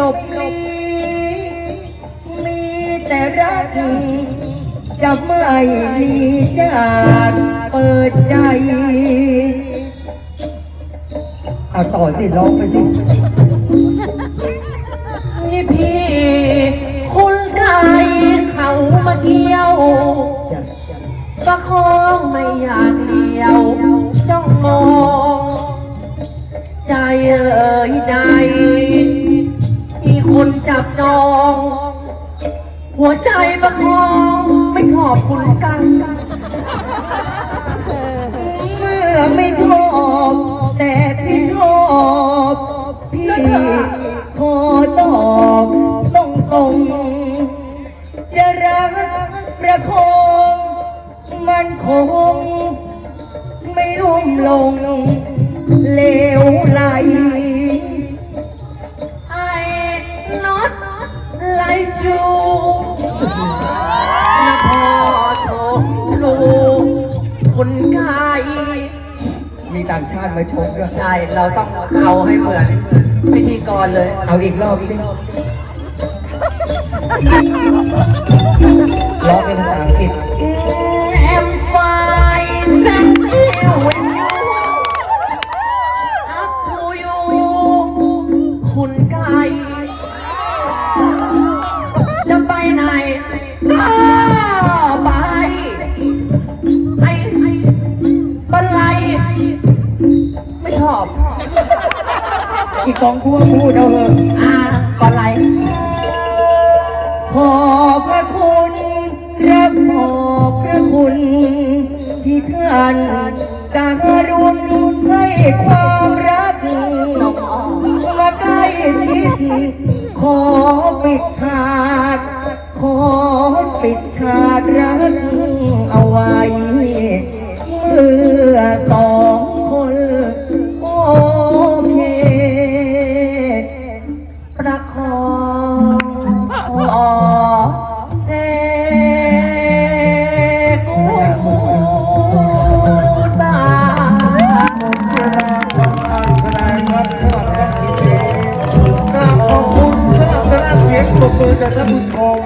หลบลีมีแต่รัก จะไม่มีจากเปิดใจ เอาต่อสิร้องไปสิ นี่พี่คุณใครเขามาเที่ยวประคองไม่อยากเลี้ยวจ้องมอง ใจเอ่ยใจ คนจับจอง หัวใจประคองไม่ชอบคุณกัน เมื่อไม่ชอบแต่พี่ชอบพี่ขอตอบต้องตรงๆจะรักประคองมันคง ไม่รุ่มลงเลวไหล พอโชมลูกคุณไก่มีต่างชาติมาชมด้วยใช่ เราต้องเอาให้เหมือนพิธีกรเลย เอาอีกรอบสิร้ อีกกองพูดพูดเอาเถอะอ่าบันไลขอบพระคุณรับขอบพระคุณ ที่ท่านการุณให้ความรักมาใกล้ชิด ขอปิดฉากขอปิดฉากรักเอาไว้ เมื่อสองคน โอ อกันท่านผู้ชม